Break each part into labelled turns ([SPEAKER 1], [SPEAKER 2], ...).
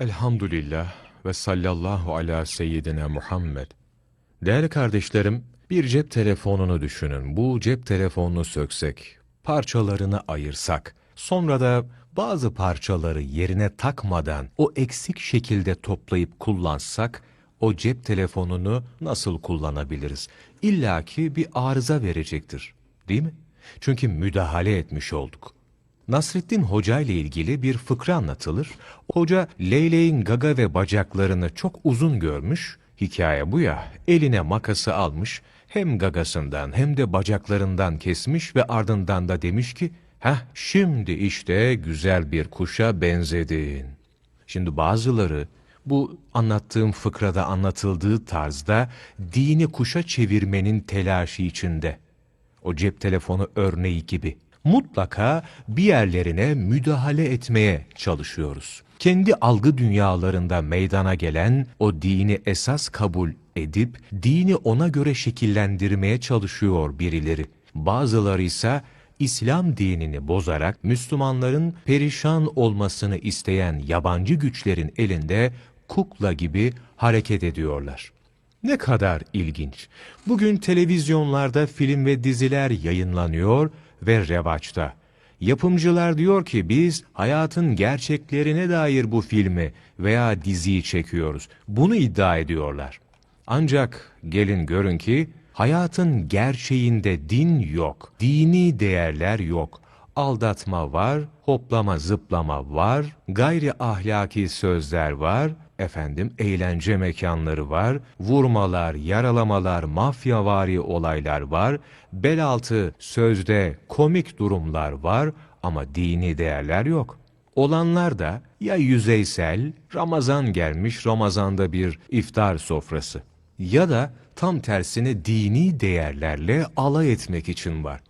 [SPEAKER 1] Elhamdülillah ve sallallahu ala seyyidina Muhammed. Değerli kardeşlerim, bir cep telefonunu düşünün. Bu cep telefonunu söksek, parçalarını ayırsak, sonra da bazı parçaları yerine takmadan o eksik şekilde toplayıp kullansak, o cep telefonunu nasıl kullanabiliriz? İlla ki bir arıza verecektir, değil mi? Çünkü müdahale etmiş olduk. Nasrettin Hoca ile ilgili bir fıkra anlatılır. Hoca leyleğin gaga ve bacaklarını çok uzun görmüş. Hikaye bu ya. Eline makası almış. Hem gagasından hem de bacaklarından kesmiş ve ardından da demiş ki Heh şimdi işte güzel bir kuşa benzedin. Şimdi bazıları bu anlattığım fıkrada anlatıldığı tarzda dini kuşa çevirmenin telaşı içinde o cep telefonu örneği gibi mutlaka bir yerlerine müdahale etmeye çalışıyoruz. Kendi algı dünyalarında meydana gelen o dini esas kabul edip dini ona göre şekillendirmeye çalışıyor birileri. Bazıları ise İslam dinini bozarak Müslümanların perişan olmasını isteyen yabancı güçlerin elinde kukla gibi hareket ediyorlar. Ne kadar ilginç. Bugün televizyonlarda film ve diziler yayınlanıyor ve revaçta. Yapımcılar diyor ki biz hayatın gerçeklerine dair bu filmi veya diziyi çekiyoruz. Bunu iddia ediyorlar. Ancak gelin görün ki hayatın gerçeğinde din yok, dini değerler yok. Aldatma var, hoplama zıplama var, gayri ahlaki sözler var, efendim eğlence mekanları var, vurmalar, yaralamalar, mafyavari olaylar var, bel altı sözde komik durumlar var ama dini değerler yok. Olanlar da ya yüzeysel, Ramazan gelmiş, Ramazan'da bir iftar sofrası ya da tam tersine dini değerlerle alay etmek için var.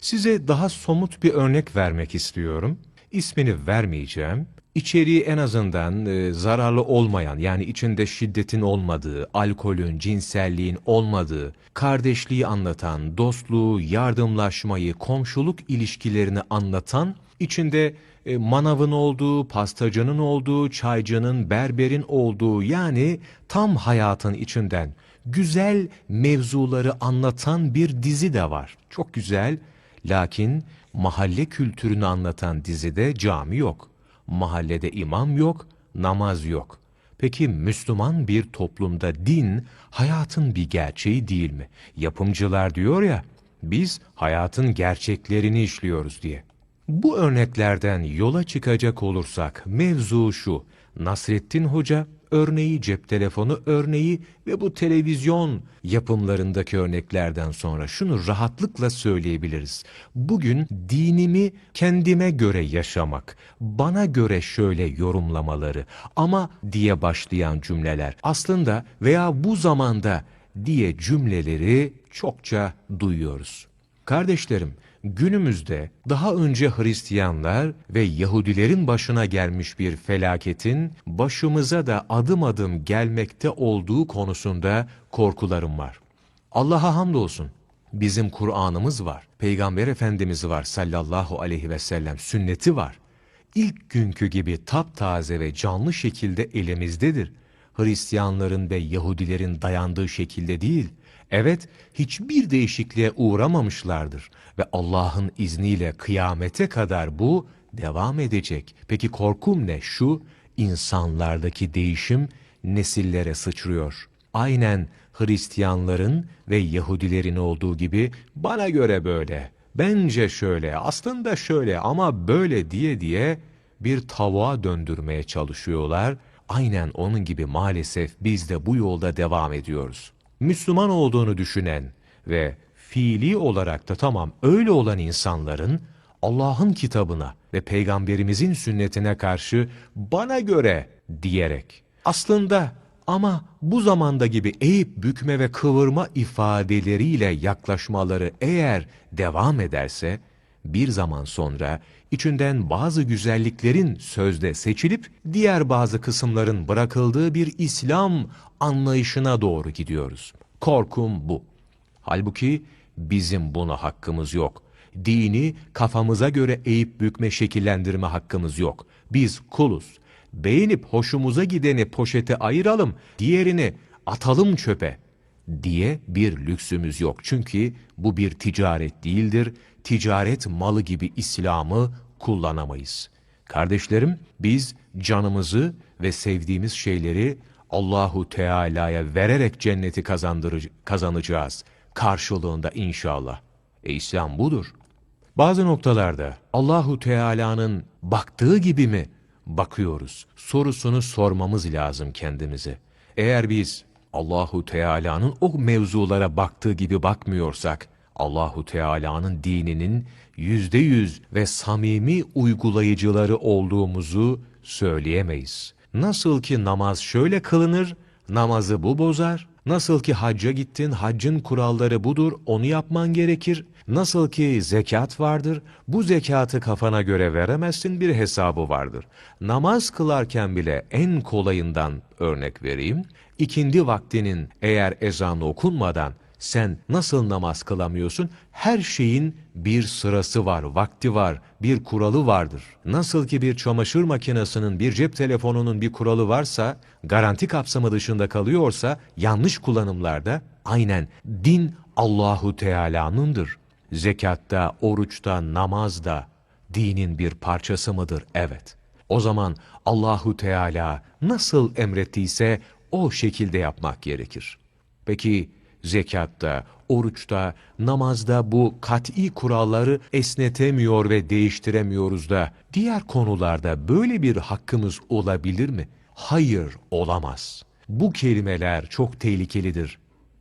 [SPEAKER 1] Size daha somut bir örnek vermek istiyorum. İsmini vermeyeceğim. İçeriği en azından e, zararlı olmayan yani içinde şiddetin olmadığı, alkolün, cinselliğin olmadığı, kardeşliği anlatan, dostluğu, yardımlaşmayı, komşuluk ilişkilerini anlatan, içinde e, manavın olduğu, pastacının olduğu, çaycının, berberin olduğu yani tam hayatın içinden güzel mevzuları anlatan bir dizi de var. Çok güzel lakin mahalle kültürünü anlatan dizide cami yok. Mahallede imam yok, namaz yok. Peki Müslüman bir toplumda din hayatın bir gerçeği değil mi? Yapımcılar diyor ya, biz hayatın gerçeklerini işliyoruz diye. Bu örneklerden yola çıkacak olursak mevzu şu. Nasrettin Hoca örneği, cep telefonu örneği ve bu televizyon yapımlarındaki örneklerden sonra şunu rahatlıkla söyleyebiliriz. Bugün dinimi kendime göre yaşamak, bana göre şöyle yorumlamaları ama diye başlayan cümleler aslında veya bu zamanda diye cümleleri çokça duyuyoruz. Kardeşlerim, günümüzde daha önce Hristiyanlar ve Yahudilerin başına gelmiş bir felaketin başımıza da adım adım gelmekte olduğu konusunda korkularım var. Allah'a hamdolsun. Bizim Kur'an'ımız var. Peygamber Efendimiz var sallallahu aleyhi ve sellem. Sünneti var. İlk günkü gibi taptaze ve canlı şekilde elimizdedir. Hristiyanların ve Yahudilerin dayandığı şekilde değil. Evet, hiçbir değişikliğe uğramamışlardır ve Allah'ın izniyle kıyamete kadar bu devam edecek. Peki korkum ne? Şu, insanlardaki değişim nesillere sıçrıyor. Aynen Hristiyanların ve Yahudilerin olduğu gibi bana göre böyle, bence şöyle, aslında şöyle ama böyle diye diye bir tavuğa döndürmeye çalışıyorlar. Aynen onun gibi maalesef biz de bu yolda devam ediyoruz. Müslüman olduğunu düşünen ve fiili olarak da tamam öyle olan insanların Allah'ın kitabına ve peygamberimizin sünnetine karşı bana göre diyerek aslında ama bu zamanda gibi eğip bükme ve kıvırma ifadeleriyle yaklaşmaları eğer devam ederse bir zaman sonra içinden bazı güzelliklerin sözde seçilip diğer bazı kısımların bırakıldığı bir İslam anlayışına doğru gidiyoruz. Korkum bu. Halbuki bizim buna hakkımız yok. Dini kafamıza göre eğip bükme şekillendirme hakkımız yok. Biz kuluz. Beğenip hoşumuza gideni poşete ayıralım, diğerini atalım çöpe diye bir lüksümüz yok. Çünkü bu bir ticaret değildir. Ticaret malı gibi İslam'ı kullanamayız. Kardeşlerim, biz canımızı ve sevdiğimiz şeyleri Allahu Teala'ya vererek cenneti kazanacağız. Karşılığında inşallah. E İslam budur. Bazı noktalarda Allahu Teala'nın baktığı gibi mi bakıyoruz? Sorusunu sormamız lazım kendimize. Eğer biz Allahu Teala'nın o mevzulara baktığı gibi bakmıyorsak, Allahu Teala'nın dininin yüzde yüz ve samimi uygulayıcıları olduğumuzu söyleyemeyiz. Nasıl ki namaz şöyle kılınır, namazı bu bozar. Nasıl ki hacca gittin, haccın kuralları budur, onu yapman gerekir. Nasıl ki zekat vardır, bu zekatı kafana göre veremezsin, bir hesabı vardır. Namaz kılarken bile en kolayından örnek vereyim. İkindi vaktinin eğer ezanı okunmadan sen nasıl namaz kılamıyorsun? Her şeyin bir sırası var, vakti var, bir kuralı vardır. Nasıl ki bir çamaşır makinesinin, bir cep telefonunun bir kuralı varsa, garanti kapsamı dışında kalıyorsa, yanlış kullanımlarda aynen din Allahu Teala'nındır. Zekatta, oruçta, namazda dinin bir parçası mıdır? Evet. O zaman Allahu Teala nasıl emrettiyse o şekilde yapmak gerekir. Peki zekatta, oruçta, namazda bu kat'i kuralları esnetemiyor ve değiştiremiyoruz da diğer konularda böyle bir hakkımız olabilir mi? Hayır, olamaz. Bu kelimeler çok tehlikelidir.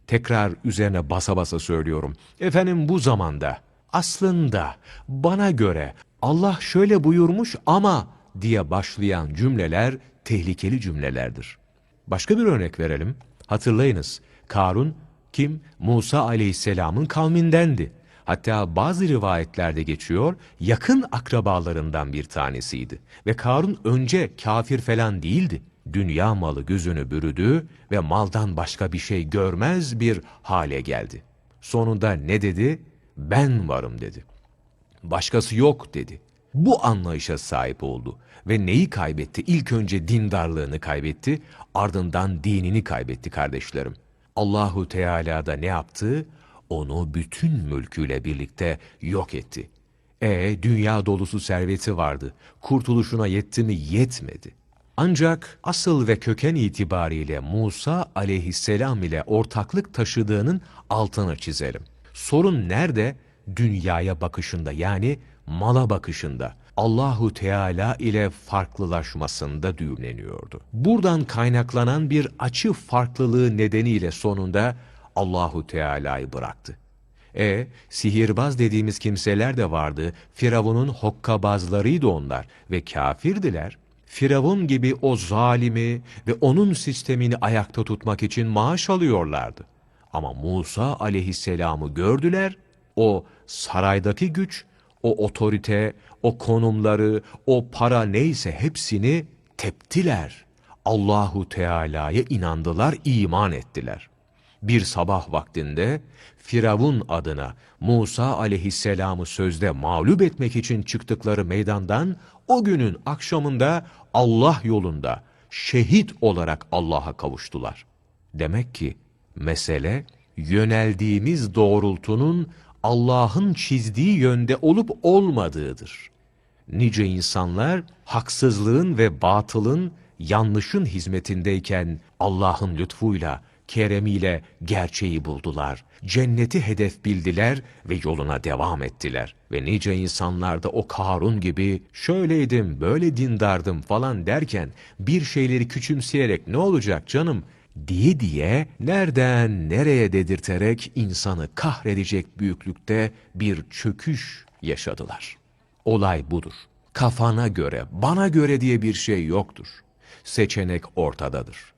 [SPEAKER 1] Tekrar üzerine basa basa söylüyorum. Efendim bu zamanda aslında bana göre Allah şöyle buyurmuş ama diye başlayan cümleler tehlikeli cümlelerdir. Başka bir örnek verelim. Hatırlayınız. Karun kim? Musa aleyhisselamın kavmindendi. Hatta bazı rivayetlerde geçiyor, yakın akrabalarından bir tanesiydi. Ve Karun önce kafir falan değildi. Dünya malı gözünü bürüdü ve maldan başka bir şey görmez bir hale geldi. Sonunda ne dedi? Ben varım dedi. Başkası yok dedi. Bu anlayışa sahip oldu ve neyi kaybetti? İlk önce dindarlığını kaybetti, ardından dinini kaybetti kardeşlerim. Allahu Teala da ne yaptı? Onu bütün mülküyle birlikte yok etti. E dünya dolusu serveti vardı. Kurtuluşuna yetti mi? Yetmedi. Ancak asıl ve köken itibariyle Musa aleyhisselam ile ortaklık taşıdığının altını çizelim. Sorun nerede? Dünyaya bakışında yani mala bakışında. Allahu Teala ile farklılaşmasında düğümleniyordu. Buradan kaynaklanan bir açı farklılığı nedeniyle sonunda Allahu Teala'yı bıraktı. E, sihirbaz dediğimiz kimseler de vardı. Firavun'un hokkabazlarıydı onlar ve kafirdiler. Firavun gibi o zalimi ve onun sistemini ayakta tutmak için maaş alıyorlardı. Ama Musa aleyhisselamı gördüler, o saraydaki güç, o otorite, o konumları, o para neyse hepsini teptiler. Allahu Teala'ya inandılar, iman ettiler. Bir sabah vaktinde Firavun adına Musa aleyhisselamı sözde mağlup etmek için çıktıkları meydandan o günün akşamında Allah yolunda şehit olarak Allah'a kavuştular. Demek ki mesele yöneldiğimiz doğrultunun Allah'ın çizdiği yönde olup olmadığıdır. Nice insanlar haksızlığın ve batılın, yanlışın hizmetindeyken Allah'ın lütfuyla, keremiyle gerçeği buldular. Cenneti hedef bildiler ve yoluna devam ettiler. Ve nice insanlar da o Karun gibi şöyleydim, böyle dindardım falan derken bir şeyleri küçümseyerek ne olacak canım diye diye nereden nereye dedirterek insanı kahredecek büyüklükte bir çöküş yaşadılar. Olay budur. Kafana göre, bana göre diye bir şey yoktur. Seçenek ortadadır.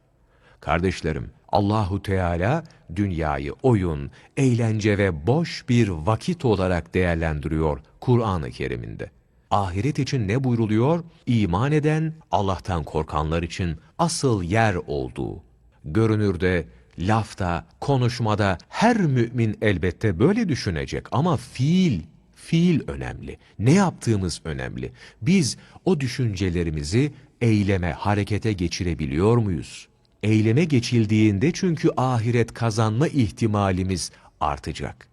[SPEAKER 1] Kardeşlerim, Allahu Teala dünyayı oyun, eğlence ve boş bir vakit olarak değerlendiriyor Kur'an-ı Kerim'inde. Ahiret için ne buyruluyor? İman eden, Allah'tan korkanlar için asıl yer olduğu. Görünürde, lafta, konuşmada her mümin elbette böyle düşünecek ama fiil, fiil önemli. Ne yaptığımız önemli. Biz o düşüncelerimizi eyleme, harekete geçirebiliyor muyuz? Eyleme geçildiğinde çünkü ahiret kazanma ihtimalimiz artacak.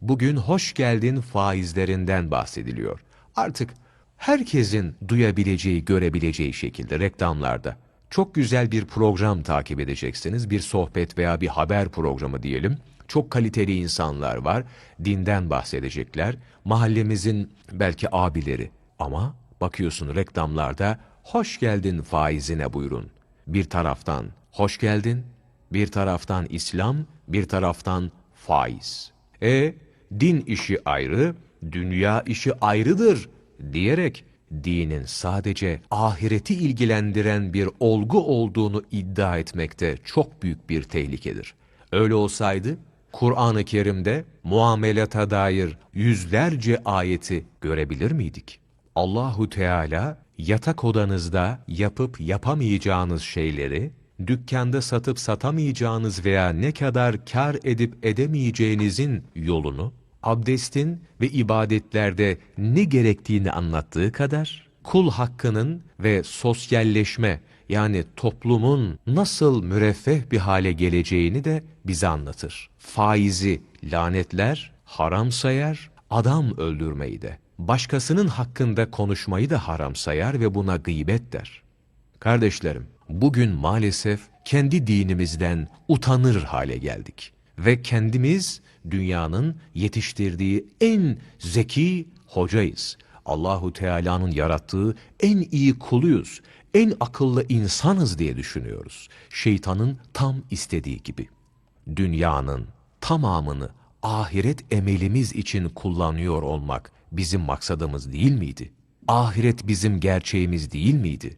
[SPEAKER 1] Bugün hoş geldin faizlerinden bahsediliyor. Artık herkesin duyabileceği, görebileceği şekilde reklamlarda çok güzel bir program takip edeceksiniz. Bir sohbet veya bir haber programı diyelim. Çok kaliteli insanlar var. Dinden bahsedecekler. Mahallemizin belki abileri. Ama bakıyorsun reklamlarda hoş geldin faizine buyurun. Bir taraftan hoş geldin, bir taraftan İslam, bir taraftan faiz. E din işi ayrı, dünya işi ayrıdır diyerek dinin sadece ahireti ilgilendiren bir olgu olduğunu iddia etmekte çok büyük bir tehlikedir. Öyle olsaydı Kur'an-ı Kerim'de muamelata dair yüzlerce ayeti görebilir miydik? Allahu Teala yatak odanızda yapıp yapamayacağınız şeyleri, dükkanda satıp satamayacağınız veya ne kadar kar edip edemeyeceğinizin yolunu, abdestin ve ibadetlerde ne gerektiğini anlattığı kadar, kul hakkının ve sosyalleşme yani toplumun nasıl müreffeh bir hale geleceğini de bize anlatır. Faizi lanetler, haram sayar, adam öldürmeyi de, başkasının hakkında konuşmayı da haram sayar ve buna gıybet der. Kardeşlerim, bugün maalesef kendi dinimizden utanır hale geldik. Ve kendimiz dünyanın yetiştirdiği en zeki hocayız. Allahu Teala'nın yarattığı en iyi kuluyuz. En akıllı insanız diye düşünüyoruz. Şeytanın tam istediği gibi. Dünyanın tamamını ahiret emelimiz için kullanıyor olmak bizim maksadımız değil miydi? Ahiret bizim gerçeğimiz değil miydi?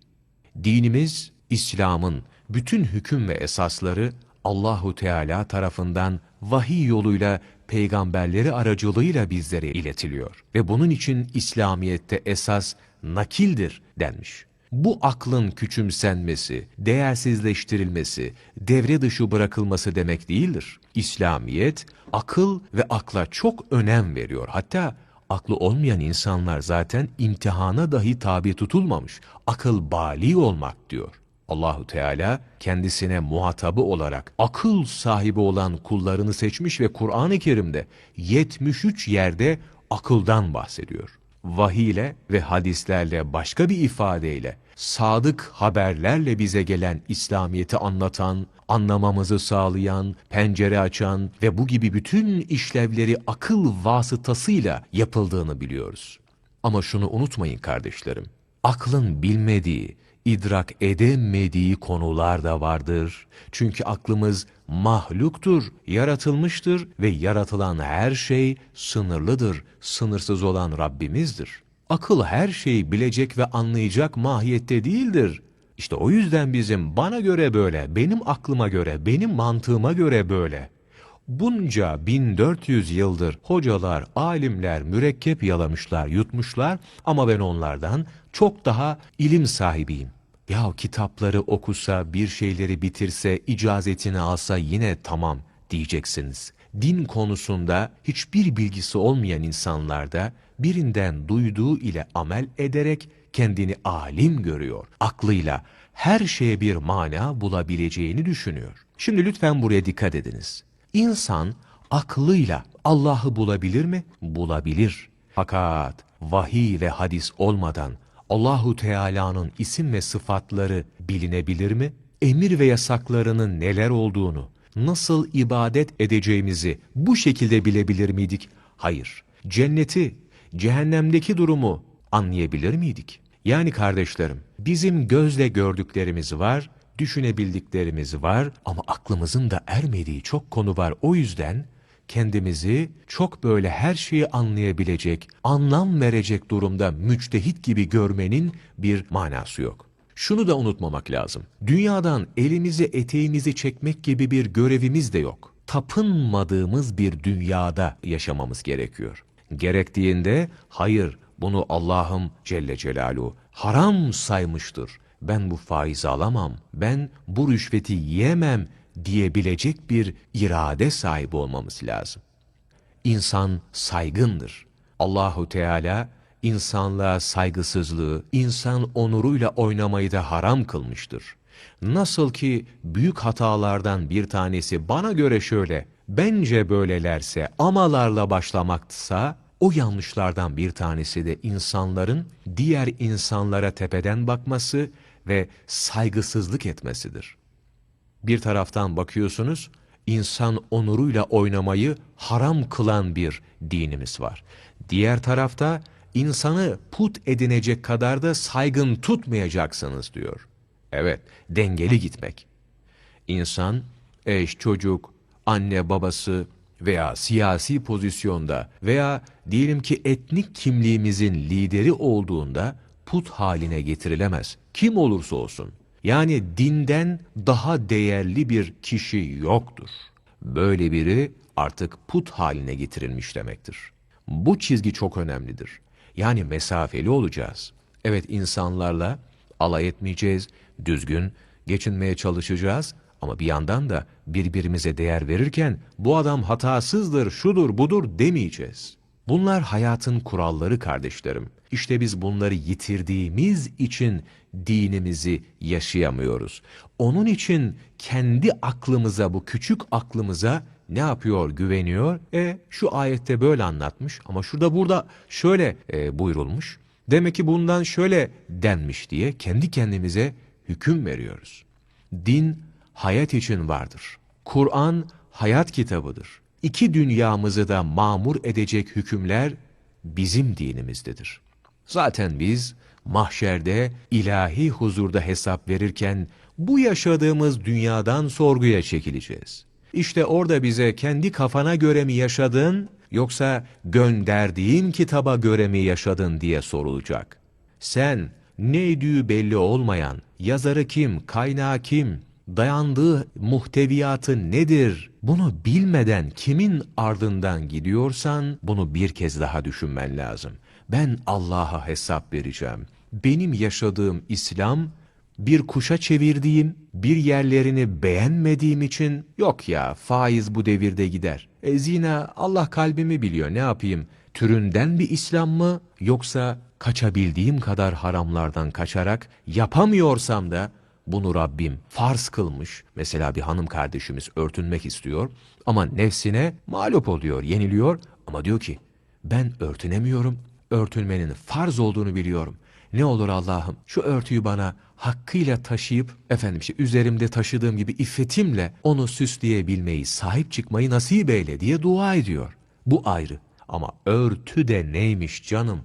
[SPEAKER 1] Dinimiz, İslam'ın bütün hüküm ve esasları Allahu Teala tarafından vahiy yoluyla peygamberleri aracılığıyla bizlere iletiliyor. Ve bunun için İslamiyet'te esas nakildir denmiş. Bu aklın küçümsenmesi, değersizleştirilmesi, devre dışı bırakılması demek değildir. İslamiyet, akıl ve akla çok önem veriyor. Hatta aklı olmayan insanlar zaten imtihana dahi tabi tutulmamış. Akıl bali olmak diyor. Allahu Teala kendisine muhatabı olarak akıl sahibi olan kullarını seçmiş ve Kur'an-ı Kerim'de 73 yerde akıldan bahsediyor. Vahiy ile ve hadislerle başka bir ifadeyle sadık haberlerle bize gelen İslamiyet'i anlatan, anlamamızı sağlayan, pencere açan ve bu gibi bütün işlevleri akıl vasıtasıyla yapıldığını biliyoruz. Ama şunu unutmayın kardeşlerim. Aklın bilmediği, idrak edemediği konular da vardır. Çünkü aklımız mahluktur, yaratılmıştır ve yaratılan her şey sınırlıdır. Sınırsız olan Rabbimizdir. Akıl her şeyi bilecek ve anlayacak mahiyette değildir. İşte o yüzden bizim bana göre böyle, benim aklıma göre, benim mantığıma göre böyle. Bunca 1400 yıldır hocalar, alimler mürekkep yalamışlar, yutmuşlar ama ben onlardan çok daha ilim sahibiyim. Ya kitapları okusa, bir şeyleri bitirse, icazetini alsa yine tamam diyeceksiniz. Din konusunda hiçbir bilgisi olmayan insanlarda birinden duyduğu ile amel ederek kendini alim görüyor. Aklıyla her şeye bir mana bulabileceğini düşünüyor. Şimdi lütfen buraya dikkat ediniz. İnsan aklıyla Allah'ı bulabilir mi? Bulabilir. Fakat vahiy ve hadis olmadan Allahu Teala'nın isim ve sıfatları bilinebilir mi? Emir ve yasaklarının neler olduğunu, nasıl ibadet edeceğimizi bu şekilde bilebilir miydik? Hayır. Cenneti, cehennemdeki durumu anlayabilir miydik? Yani kardeşlerim, bizim gözle gördüklerimiz var, düşünebildiklerimiz var ama aklımızın da ermediği çok konu var. O yüzden kendimizi çok böyle her şeyi anlayabilecek, anlam verecek durumda müçtehit gibi görmenin bir manası yok. Şunu da unutmamak lazım. Dünyadan elimizi eteğimizi çekmek gibi bir görevimiz de yok. Tapınmadığımız bir dünyada yaşamamız gerekiyor. Gerektiğinde hayır bunu Allah'ım Celle Celaluhu haram saymıştır. Ben bu faizi alamam, ben bu rüşveti yiyemem diyebilecek bir irade sahibi olmamız lazım. İnsan saygındır. Allahu Teala insanlığa saygısızlığı, insan onuruyla oynamayı da haram kılmıştır. Nasıl ki büyük hatalardan bir tanesi bana göre şöyle, bence böylelerse amalarla başlamaksa, o yanlışlardan bir tanesi de insanların diğer insanlara tepeden bakması ve saygısızlık etmesidir. Bir taraftan bakıyorsunuz, insan onuruyla oynamayı haram kılan bir dinimiz var. Diğer tarafta insanı put edinecek kadar da saygın tutmayacaksınız diyor. Evet, dengeli gitmek. İnsan, eş, çocuk, anne, babası veya siyasi pozisyonda veya diyelim ki etnik kimliğimizin lideri olduğunda put haline getirilemez. Kim olursa olsun. Yani dinden daha değerli bir kişi yoktur. Böyle biri artık put haline getirilmiş demektir. Bu çizgi çok önemlidir. Yani mesafeli olacağız. Evet insanlarla alay etmeyeceğiz, düzgün geçinmeye çalışacağız ama bir yandan da birbirimize değer verirken bu adam hatasızdır, şudur, budur demeyeceğiz. Bunlar hayatın kuralları kardeşlerim. İşte biz bunları yitirdiğimiz için dinimizi yaşayamıyoruz. Onun için kendi aklımıza, bu küçük aklımıza ne yapıyor, güveniyor? E şu ayette böyle anlatmış ama şurada burada şöyle e, buyurulmuş. Demek ki bundan şöyle denmiş diye kendi kendimize hüküm veriyoruz. Din hayat için vardır. Kur'an hayat kitabıdır. İki dünyamızı da mamur edecek hükümler bizim dinimizdedir. Zaten biz mahşerde ilahi huzurda hesap verirken bu yaşadığımız dünyadan sorguya çekileceğiz. İşte orada bize kendi kafana göre mi yaşadın yoksa gönderdiğim kitaba göre mi yaşadın diye sorulacak. Sen neydiği belli olmayan, yazarı kim, kaynağı kim, dayandığı muhteviyatı nedir? Bunu bilmeden kimin ardından gidiyorsan bunu bir kez daha düşünmen lazım. Ben Allah'a hesap vereceğim. Benim yaşadığım İslam bir kuşa çevirdiğim, bir yerlerini beğenmediğim için yok ya faiz bu devirde gider. E zina Allah kalbimi biliyor ne yapayım? Türünden bir İslam mı yoksa kaçabildiğim kadar haramlardan kaçarak yapamıyorsam da bunu Rabbim farz kılmış. Mesela bir hanım kardeşimiz örtünmek istiyor ama nefsine mağlup oluyor, yeniliyor ama diyor ki ben örtünemiyorum, örtünmenin farz olduğunu biliyorum. Ne olur Allah'ım şu örtüyü bana hakkıyla taşıyıp efendim işte üzerimde taşıdığım gibi iffetimle onu süsleyebilmeyi, sahip çıkmayı nasip eyle diye dua ediyor. Bu ayrı. Ama örtü de neymiş canım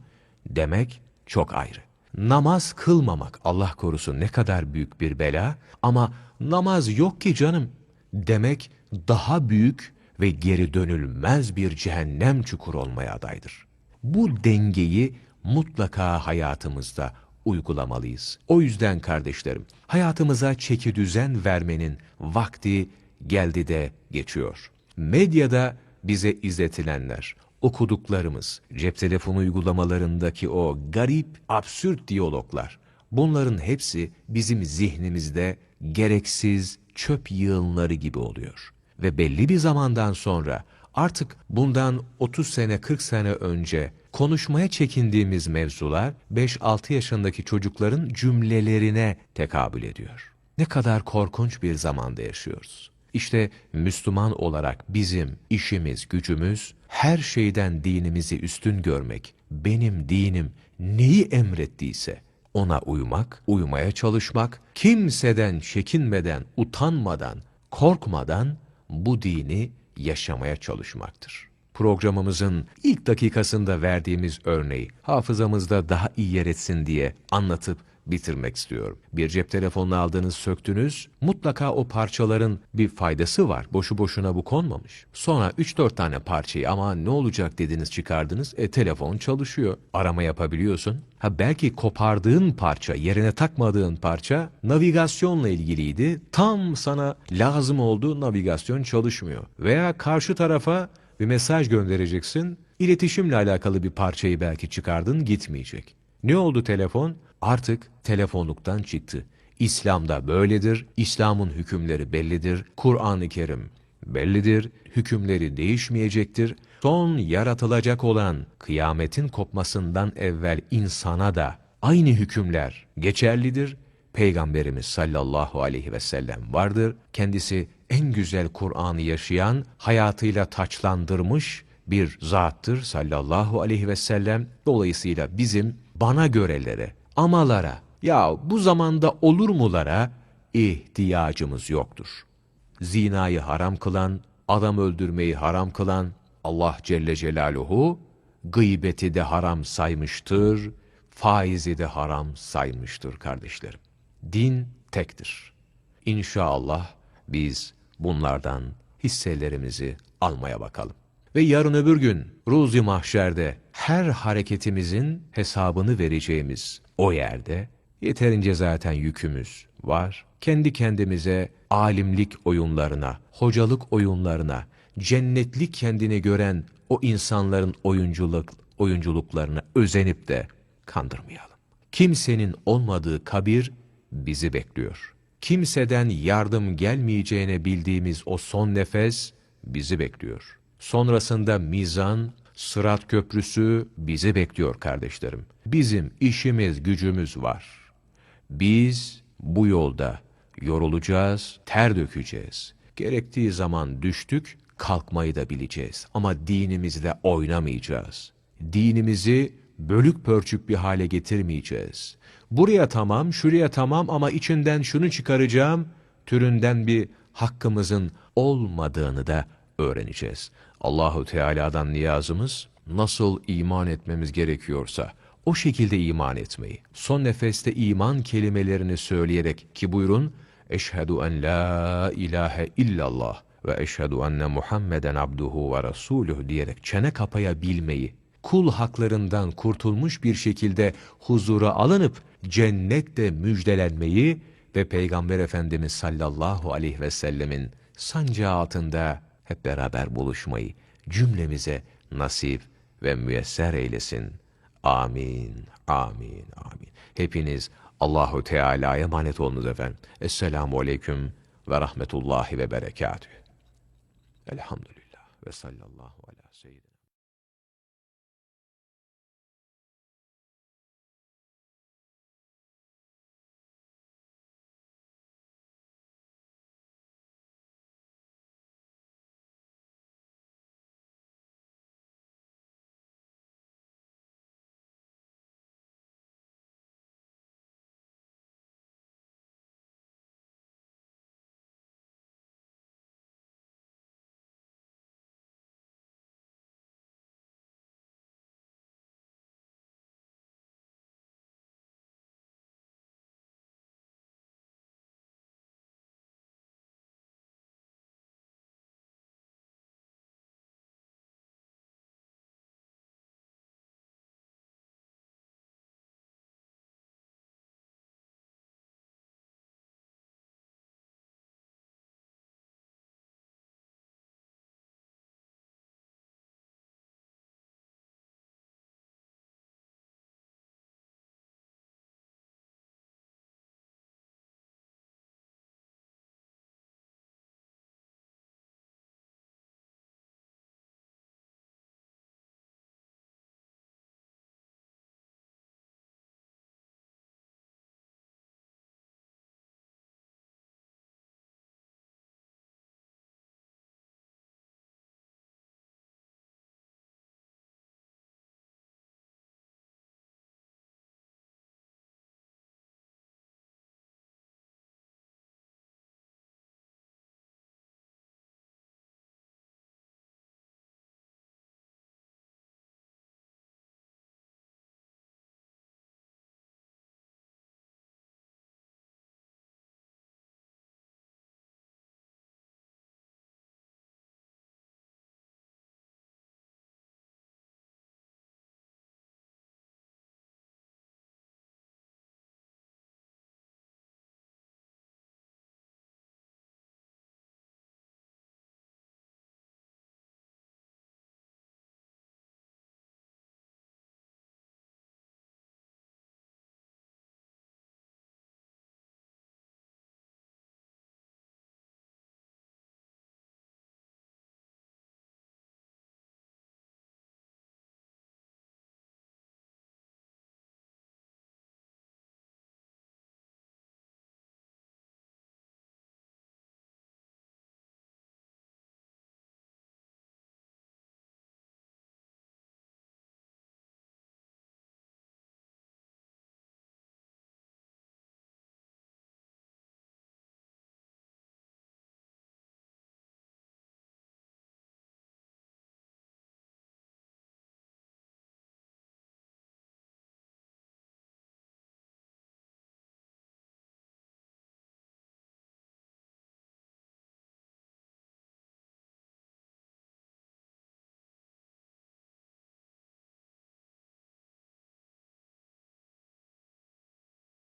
[SPEAKER 1] demek çok ayrı. Namaz kılmamak Allah korusun ne kadar büyük bir bela ama namaz yok ki canım demek daha büyük ve geri dönülmez bir cehennem çukur olmaya adaydır. Bu dengeyi mutlaka hayatımızda uygulamalıyız. O yüzden kardeşlerim, hayatımıza çeki düzen vermenin vakti geldi de geçiyor. Medyada bize izletilenler, okuduklarımız, cep telefonu uygulamalarındaki o garip, absürt diyaloglar, bunların hepsi bizim zihnimizde gereksiz çöp yığınları gibi oluyor. Ve belli bir zamandan sonra artık bundan 30 sene 40 sene önce konuşmaya çekindiğimiz mevzular 5-6 yaşındaki çocukların cümlelerine tekabül ediyor. Ne kadar korkunç bir zamanda yaşıyoruz. İşte Müslüman olarak bizim işimiz, gücümüz her şeyden dinimizi üstün görmek. Benim dinim neyi emrettiyse ona uymak, uymaya çalışmak, kimseden çekinmeden, utanmadan, korkmadan bu dini yaşamaya çalışmaktır. Programımızın ilk dakikasında verdiğimiz örneği hafızamızda daha iyi yer etsin diye anlatıp bitirmek istiyorum. Bir cep telefonunu aldınız, söktünüz. Mutlaka o parçaların bir faydası var. Boşu boşuna bu konmamış. Sonra 3-4 tane parçayı ama ne olacak dediniz çıkardınız. E telefon çalışıyor. Arama yapabiliyorsun. Ha belki kopardığın parça, yerine takmadığın parça navigasyonla ilgiliydi. Tam sana lazım olduğu navigasyon çalışmıyor. Veya karşı tarafa bir mesaj göndereceksin. İletişimle alakalı bir parçayı belki çıkardın gitmeyecek. Ne oldu telefon? Artık telefonluktan çıktı. İslam'da böyledir, İslam'ın hükümleri bellidir, Kur'an-ı Kerim bellidir, hükümleri değişmeyecektir. son yaratılacak olan kıyametin kopmasından evvel insana da aynı hükümler geçerlidir. Peygamberimiz sallallahu aleyhi ve sellem vardır. Kendisi en güzel Kur'an'ı yaşayan, hayatıyla taçlandırmış bir zattır sallallahu aleyhi ve sellem. Dolayısıyla bizim bana görelere, amalara, ya bu zamanda olur mulara ihtiyacımız yoktur. Zinayı haram kılan, adam öldürmeyi haram kılan Allah Celle Celaluhu gıybeti de haram saymıştır, faizi de haram saymıştır kardeşlerim. Din tektir. İnşallah biz bunlardan hisselerimizi almaya bakalım. Ve yarın öbür gün Ruzi Mahşer'de her hareketimizin hesabını vereceğimiz o yerde yeterince zaten yükümüz var. Kendi kendimize alimlik oyunlarına, hocalık oyunlarına, cennetlik kendini gören o insanların oyunculuk oyunculuklarına özenip de kandırmayalım. Kimsenin olmadığı kabir bizi bekliyor. Kimseden yardım gelmeyeceğine bildiğimiz o son nefes bizi bekliyor. Sonrasında mizan, sırat köprüsü bizi bekliyor kardeşlerim. Bizim işimiz, gücümüz var. Biz bu yolda yorulacağız, ter dökeceğiz. Gerektiği zaman düştük, kalkmayı da bileceğiz. Ama dinimizle oynamayacağız. Dinimizi bölük pörçük bir hale getirmeyeceğiz. Buraya tamam, şuraya tamam ama içinden şunu çıkaracağım, türünden bir hakkımızın olmadığını da öğreneceğiz. Allahu Teala'dan niyazımız nasıl iman etmemiz gerekiyorsa o şekilde iman etmeyi. Son nefeste iman kelimelerini söyleyerek ki buyurun eşhedü en la ilahe illallah ve eşhedü enne Muhammeden abduhu ve resuluh diyerek çene kapayabilmeyi, kul haklarından kurtulmuş bir şekilde huzura alınıp cennette müjdelenmeyi ve Peygamber Efendimiz sallallahu aleyhi ve sellemin sancağı altında hep beraber buluşmayı cümlemize nasip ve müyesser eylesin. Amin, amin, amin. Hepiniz Allahu Teala'ya emanet olunuz efendim. Esselamu aleyküm ve rahmetullahi ve berekatüh. Elhamdülillah ve sallallahu.